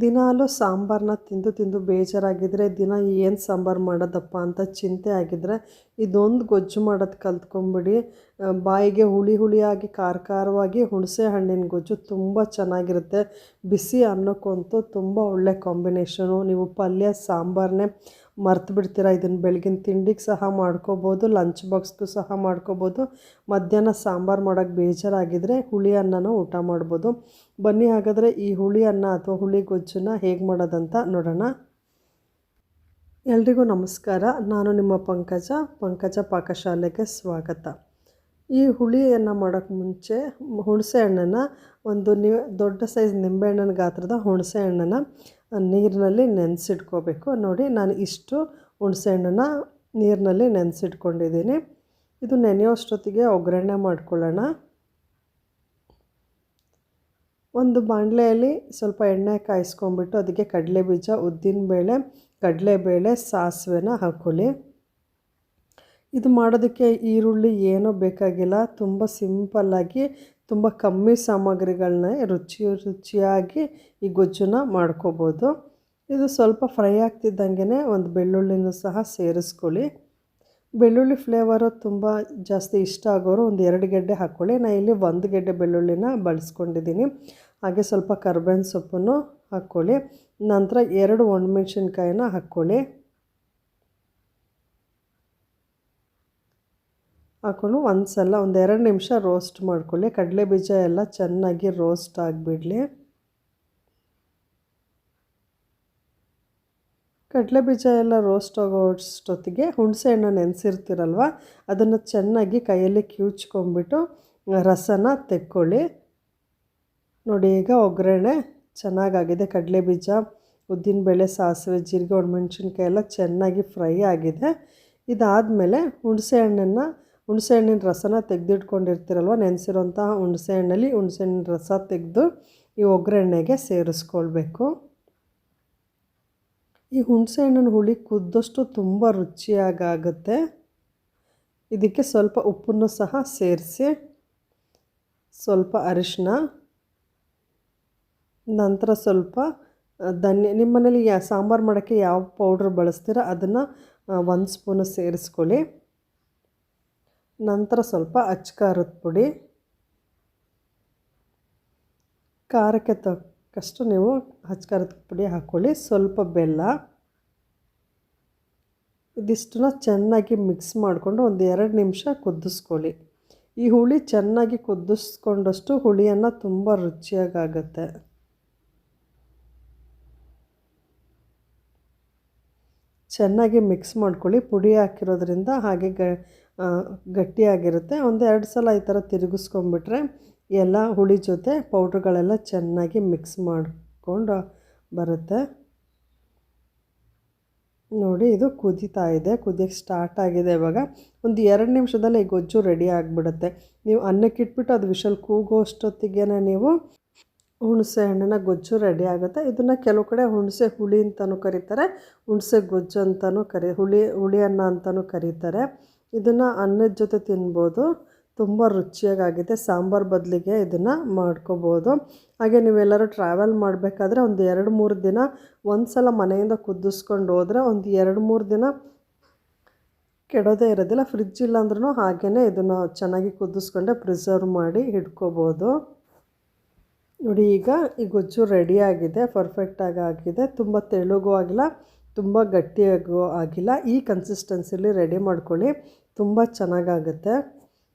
ದಿನಾಲೂ ಸಾಂಬಾರನ್ನ ತಿಂದು ತಿಂದು ಬೇಜಾರಾಗಿದ್ದರೆ ದಿನ ಏನು ಸಾಂಬಾರು ಮಾಡೋದಪ್ಪ ಅಂತ ಚಿಂತೆ ಆಗಿದ್ದರೆ ಇದೊಂದು ಗೊಜ್ಜು ಮಾಡೋದು ಕಲ್ತ್ಕೊಂಬಿಡಿ. ಬಾಯಿಗೆ ಹುಳಿ ಹುಳಿಯಾಗಿ ಖಾರ ಖಾರವಾಗಿ ಹುಣಸೆ ಹಣ್ಣಿನ ಗೊಜ್ಜು ತುಂಬ ಚೆನ್ನಾಗಿರುತ್ತೆ. ಬಿಸಿ ಅನ್ನಕ್ಕಂತೂ ತುಂಬ ಒಳ್ಳೆ ಕಾಂಬಿನೇಷನು. ನೀವು ಪಲ್ಯ ಸಾಂಬಾರನ್ನೇ ಮರ್ತು ಬಿಡ್ತೀರಾ? ಇದನ್ನು ಬೆಳಗಿನ ತಿಂಡಿಗೆ ಸಹ ಮಾಡ್ಕೋಬೋದು, ಲಂಚ್ ಬಾಕ್ಸ್ಗೂ ಸಹ ಮಾಡ್ಕೋಬೋದು. ಮಧ್ಯಾಹ್ನ ಸಾಂಬಾರು ಮಾಡೋಕ್ಕೆ ಬೇಜಾರಾಗಿದ್ದರೆ ಹುಳಿ ಅನ್ನನೂ ಊಟ ಮಾಡ್ಬೋದು. ಬನ್ನಿ ಹಾಗಾದರೆ ಈ ಹುಳಿ ಅನ್ನ ಅಥವಾ ಹುಳಿ ಗೊಜ್ಜನ್ನು ಹೇಗೆ ಮಾಡೋದಂತ ನೋಡೋಣ. ಎಲ್ರಿಗೂ ನಮಸ್ಕಾರ. ನಾನು ನಿಮ್ಮ ಪಂಕಜ ಪಂಕಜ ಪಾಕಶಾಲೆಗೆ ಸ್ವಾಗತ. ಈ ಹುಳಿಯನ್ನು ಮಾಡೋಕ್ಕೆ ಮುಂಚೆ ಹುಣಸೆ ಹಣ್ಣನ್ನು ಒಂದು ನಿ, ದೊಡ್ಡ ಸೈಜ್ ನಿಂಬೆಹಣ್ಣಿನ ಗಾತ್ರದ ಹುಣಸೆ ಹಣ್ಣನ್ನು ನೀರಿನಲ್ಲಿ ನೆನೆಸಿಟ್ಕೋಬೇಕು ನೋಡಿ, ನಾನು ಇಷ್ಟು ಹುಣಸೆ ಹಣ್ಣನ್ನು ನೀರಿನಲ್ಲಿ ನೆನೆಸಿಟ್ಕೊಂಡಿದ್ದೀನಿ. ಇದು ನೆನೆಯೋಷ್ಟೊತ್ತಿಗೆ ಒಗ್ಗರಣೆ ಮಾಡ್ಕೊಳ್ಳೋಣ. ಒಂದು ಬಾಣಲೆಯಲ್ಲಿ ಸ್ವಲ್ಪ ಎಣ್ಣೆ ಕಾಯಿಸ್ಕೊಂಡ್ಬಿಟ್ಟು ಅದಕ್ಕೆ ಕಡಲೆ ಕಡಲೆಬೀಜ ಉದ್ದಿನಬೇಳೆ ಕಡಲೆಬೇಳೆ ಸಾಸಿವೆನ ಹಾಕ್ಕೊಳ್ಳಿ ಇದು ಮಾಡೋದಕ್ಕೆ ಈರುಳ್ಳಿ ಏನೂ ಬೇಕಾಗಿಲ್ಲ, ತುಂಬ ಸಿಂಪಲ್ಲಾಗಿ ತುಂಬ ಕಮ್ಮಿ ಸಾಮಗ್ರಿಗಳನ್ನ ರುಚಿ, ರುಚಿಯಾಗಿ ಈ ಗೊಜ್ಜನ್ನ ಮಾಡ್ಕೋಬೋದು. ಇದು ಸ್ವಲ್ಪ ಫ್ರೈ ಆಗ್ತಿದ್ದಂಗೆ ಒಂದು ಬೆಳ್ಳುಳ್ಳಿನೂ ಸಹ ಸೇರಿಸ್ಕೊಳ್ಳಿ. ಬೆಳ್ಳುಳ್ಳಿ ಫ್ಲೇವರು ತುಂಬ ಜಾಸ್ತಿ ಇಷ್ಟ ಆಗೋರು ಒಂದು ಎರಡು ಗೆಡ್ಡೆ ಹಾಕ್ಕೊಳ್ಳಿ. ನಾನು ಇಲ್ಲಿ ಒಂದು ಗೆಡ್ಡೆ ಬೆಳ್ಳುಳ್ಳಿನ ಬಳಸ್ಕೊಂಡಿದ್ದೀನಿ. ಹಾಗೆ ಸ್ವಲ್ಪ ಕರ್ಬೇವಿನ ಸೊಪ್ಪನ್ನು ಹಾಕ್ಕೊಳ್ಳಿ. ನಂತರ ಎರಡು ಒಣಮೆಣ್ಸಿನ್ಕಾಯಿನ ಹಾಕ್ಕೊಳ್ಳಿ. ಹಾಕ್ಕೊಂಡು ಒಂದು ಸಲ ಒಂದು ಎರಡು ನಿಮಿಷ ರೋಸ್ಟ್ ಮಾಡ್ಕೊಳ್ಳಿ. ಕಡಲೆ ಬೀಜ ಎಲ್ಲ ಚೆನ್ನಾಗಿ ರೋಸ್ಟ್ ಆಗಿಬಿಡಲಿ. ಕಡಲೆ ಬೀಜ ಎಲ್ಲ ರೋಸ್ಟ್ ಆಗೋಷ್ಟೊತ್ತಿಗೆ ಹುಣಸೆ ಹಣ್ಣು ನೆನೆಸಿರ್ತೀರಲ್ವ? ಅದನ್ನು ಚೆನ್ನಾಗಿ ಕೈಯಲ್ಲಿ ಕಿವುಚ್ಕೊಂಬಿಟ್ಟು ರಸನ ತೆಕ್ಕೊಳ್ಳಿ. ನೋಡಿ, ಈಗ ಒಗ್ಗರಣೆ ಚೆನ್ನಾಗಾಗಿದೆ. ಕಡಲೆ ಬೀಜ ಉದ್ದಿನಬೇಳೆ ಸಾಸಿವೆ, ಜೀರಿಗೆ, ಒಣಮೆಣ್ಸಿನ್ಕಾಯಿ ಎಲ್ಲ ಚೆನ್ನಾಗಿ ಫ್ರೈ ಆಗಿದೆ. ಇದಾದಮೇಲೆ ಹುಣಸೆ ಹಣ್ಣನ್ನು ಹುಣಸೆ ಹಣ್ಣಿನ ರಸನ ತೆಗೆದಿಟ್ಕೊಂಡಿರ್ತೀರಲ್ವ ನೆನೆಸಿರೋಂತಹ ಹುಣಸೆ ಹಣ್ಣಲ್ಲಿ ಹುಣಸೆ ಹಣ್ಣಿನ ರಸ ತೆಗೆದು ಈ ಒಗ್ಗರಣೆಗೆ ಸೇರಿಸ್ಕೊಳ್ಬೇಕು. ಈ ಹುಣಸೆ ಹಣ್ಣಿನ ಹುಳಿ ಕುದ್ದಷ್ಟು ತುಂಬ ರುಚಿಯಾಗುತ್ತೆ ಇದಕ್ಕೆ ಸ್ವಲ್ಪ ಉಪ್ಪನ್ನು ಸಹ ಸೇರಿಸಿ, ಸ್ವಲ್ಪ ಅರಿಶಿನ ನಂತರ ಸ್ವಲ್ಪ ಧನ್ಯ, ನಿಮ್ಮ ಮನೇಲಿ ಯಾ ಸಾಂಬಾರು ಮಾಡೋಕ್ಕೆ ಯಾವ ಪೌಡ್ರ್ ಬಳಸ್ತೀರ ಅದನ್ನು ಒಂದು ಸ್ಪೂನು ಸೇರಿಸ್ಕೊಳ್ಳಿ. ನಂತರ ಸ್ವಲ್ಪ ಅಚ್ಚಕಾರದ ಪುಡಿ. ಖಾರಕ್ಕೆ ತಕ್ಕಷ್ಟು ನೀವು ಹಚ್ಕಾರದ ಪುಡಿ ಹಾಕ್ಕೊಳ್ಳಿ ಸ್ವಲ್ಪ ಬೆಲ್ಲ. ಇದಿಷ್ಟನ್ನ ಚೆನ್ನಾಗಿ ಮಿಕ್ಸ್ ಮಾಡಿಕೊಂಡು ಒಂದು ಎರಡು ನಿಮಿಷ ಕುದಿಸ್ಕೊಳ್ಳಿ. ಈ ಹುಳಿ ಚೆನ್ನಾಗಿ ಕುದಿಸ್ಕೊಂಡಷ್ಟು ಹುಳಿಯನ್ನು ತುಂಬ ರುಚಿಯಾಗುತ್ತೆ ಚೆನ್ನಾಗಿ ಮಿಕ್ಸ್ ಮಾಡ್ಕೊಳ್ಳಿ. ಪುಡಿ ಹಾಕಿರೋದ್ರಿಂದ ಹಾಗೆ ಗಟ್ಟಿಯಾಗಿರುತ್ತೆ. ಒಂದು ಎರಡು ಸಲ ಈ ಥರ ತಿರುಗಿಸ್ಕೊಂಬಿಟ್ರೆ ಎಲ್ಲ ಹುಳಿ ಜೊತೆ ಪೌಡ್ರ್ಗಳೆಲ್ಲ ಚೆನ್ನಾಗಿ ಮಿಕ್ಸ್ ಮಾಡಿಕೊಂಡು ಬರುತ್ತೆ. ನೋಡಿ, ಇದು ಕುದೀತಾ ಇದೆ. ಕುದಿಯೋಕ್ಕೆ ಸ್ಟಾರ್ಟ್ ಆಗಿದೆ ಇವಾಗ. ಒಂದು ಎರಡು ನಿಮಿಷದಲ್ಲೇ ಈ ಗೊಜ್ಜು ರೆಡಿ ಆಗಿಬಿಡುತ್ತೆ. ನೀವು ಅನ್ನಕ್ಕೆ ಇಟ್ಬಿಟ್ಟು ಅದು ವಿಷಲ್ ಕೂಗೋ ಅಷ್ಟೊತ್ತಿಗೆ ನೀವು ಹುಣಸೆ ಹಣ್ಣಿನ ಗೊಜ್ಜು ರೆಡಿ ಆಗುತ್ತೆ. ಇದನ್ನು ಕೆಲವು ಕಡೆ ಹುಣಸೆ ಹುಳಿ ಅಂತಲೂ ಕರೀತಾರೆ, ಹುಣಸೆ ಗೊಜ್ಜು ಅಂತಲೂ ಕರಿ, ಹುಳಿ ಹುಳಿ ಅನ್ನ ಅಂತಲೂ ಕರೀತಾರೆ. ಇದನ್ನು ಅನ್ನದ ಜೊತೆ ತಿನ್ಬೋದು. ತುಂಬ ರುಚಿಯಾಗಾಗಿದೆ. ಸಾಂಬಾರು ಬದಲಿಗೆ ಇದನ್ನು ಮಾಡ್ಕೋಬೋದು. ಹಾಗೆ ನೀವೆಲ್ಲರೂ ಟ್ರಾವೆಲ್ ಮಾಡಬೇಕಾದ್ರೆ ಒಂದು ಎರಡು ಮೂರು ದಿನ ಒಂದು ಸಲ ಮನೆಯಿಂದ ಕುದಿಸ್ಕೊಂಡು ಹೋದರೆ ಒಂದು ಎರಡು ಮೂರು ದಿನ ಕೆಡೋದೇ ಇರೋದಿಲ್ಲ. ಫ್ರಿಜ್ ಇಲ್ಲಾಂದ್ರೂ ಹಾಗೇ ಇದನ್ನು ಚೆನ್ನಾಗಿ ಕುದಿಸ್ಕೊಂಡೆ ಪ್ರಿಸರ್ವ್ ಮಾಡಿ ಇಟ್ಕೋಬೋದು. ನೋಡಿ, ಈಗ ಈ ಗೊಜ್ಜು ರೆಡಿಯಾಗಿದೆ ಪರ್ಫೆಕ್ಟಾಗಿ ಆಗಿದೆ. ತುಂಬ ತೆಳುಗೂ ಆಗಿಲ್ಲ, ತುಂಬ ಗಟ್ಟಿಯಾಗೂ ಆಗಿಲ್ಲ. ಈ ಕನ್ಸಿಸ್ಟೆನ್ಸಿಲಿ ರೆಡಿ ಮಾಡ್ಕೊಳ್ಳಿ. ತುಂಬ ಚೆನ್ನಾಗಾಗುತ್ತೆ.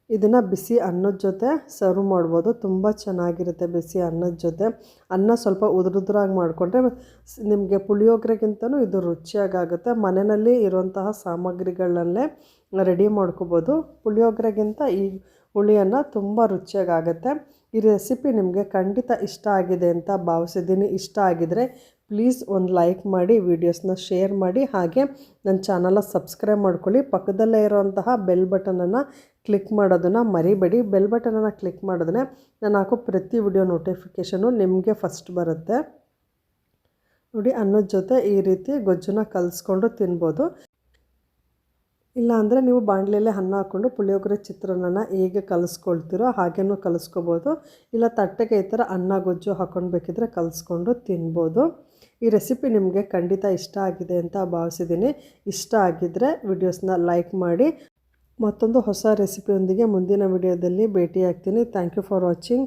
ಇದನ್ನು ಬಿಸಿ ಅನ್ನದ ಜೊತೆ ಸರ್ವ್ ಮಾಡ್ಬೋದು. ತುಂಬ ಚೆನ್ನಾಗಿರುತ್ತೆ ಬಿಸಿ ಅನ್ನದ ಜೊತೆ. ಅನ್ನ ಸ್ವಲ್ಪ ಉದುರುದ್ರಾಗಿ ಮಾಡಿಕೊಂಡ್ರೆ ನಿಮಗೆ ಪುಳಿಯೋಗರೆಗಿಂತಲೂ ಇದು ರುಚಿಯಾಗುತ್ತೆ ಮನೆಯಲ್ಲಿ ಇರುವಂತಹ ಸಾಮಗ್ರಿಗಳಲ್ಲೇ ರೆಡಿ ಮಾಡ್ಕೋಬೋದು. ಪುಳಿಯೋಗರೆಗಿಂತ ಈ ಹುಳಿಯನ್ನು ತುಂಬ ರುಚಿಯಾಗುತ್ತೆ ಈ ರೆಸಿಪಿ ನಿಮಗೆ ಖಂಡಿತ ಇಷ್ಟ ಆಗಿದೆ ಅಂತ ಭಾವಿಸಿದ್ದೀನಿ. ಇಷ್ಟ ಆಗಿದರೆ ಪ್ಲೀಸ್ ಒಂದು ಲೈಕ್ ಮಾಡಿ, ವೀಡಿಯೋಸ್ನ ಶೇರ್ ಮಾಡಿ, ಹಾಗೆ ನನ್ನ ಚಾನಲ ಸಬ್ಸ್ಕ್ರೈಬ್ ಮಾಡ್ಕೊಳ್ಳಿ. ಪಕ್ಕದಲ್ಲೇ ಇರೋಂತಹ ಬೆಲ್ ಬಟನನ್ನು ಕ್ಲಿಕ್ ಮಾಡೋದನ್ನು ಮರಿಬೇಡಿ. ಬೆಲ್ ಬಟನನ್ನು ಕ್ಲಿಕ್ ಮಾಡಿದ್ರೆ ನಾನು ಹಾಕೋ ಪ್ರತಿ ವಿಡಿಯೋ ನೋಟಿಫಿಕೇಷನು ನಿಮಗೆ ಫಸ್ಟ್ ಬರುತ್ತೆ. ನೋಡಿ, ಅನ್ನದ ಜೊತೆ ಈ ರೀತಿ ಗೊಜ್ಜನ್ನ ಕಲಿಸ್ಕೊಂಡು ತಿನ್ಬೋದು. ಇಲ್ಲಾಂದರೆ ನೀವು ಬಾಣಲೆಯಲ್ಲೇ ಅನ್ನ ಹಾಕ್ಕೊಂಡು ಪುಳಿಯೋಗರೆ ಚಿತ್ರಾನ್ನ ಹೇಗೆ ಕಲಿಸ್ಕೊಳ್ತೀರೋ ಹಾಗೇನೂ ಕಲಿಸ್ಕೋಬೋದು. ಇಲ್ಲ, ತಟ್ಟೆಗೆ ಈ ಥರ ಅನ್ನ ಗೊಜ್ಜು ಹಾಕ್ಕೊಂಡು ಬೇಕಿದ್ರೆ ಕಲಿಸ್ಕೊಂಡು ತಿನ್ಬೋದು. ಈ ರೆಸಿಪಿ ನಿಮಗೆ ಖಂಡಿತ ಇಷ್ಟ ಆಗಿದೆ ಅಂತ ಭಾವಿಸಿದ್ದೀನಿ. ಇಷ್ಟ ಆಗಿದ್ದರೆ ವಿಡಿಯೋಸ್ನ ಲೈಕ್ ಮಾಡಿ. ಮತ್ತೊಂದು ಹೊಸ ರೆಸಿಪಿಯೊಂದಿಗೆ ಮುಂದಿನ ವಿಡಿಯೋದಲ್ಲಿ ಭೇಟಿಯಾಗ್ತೀನಿ. Thank you for watching.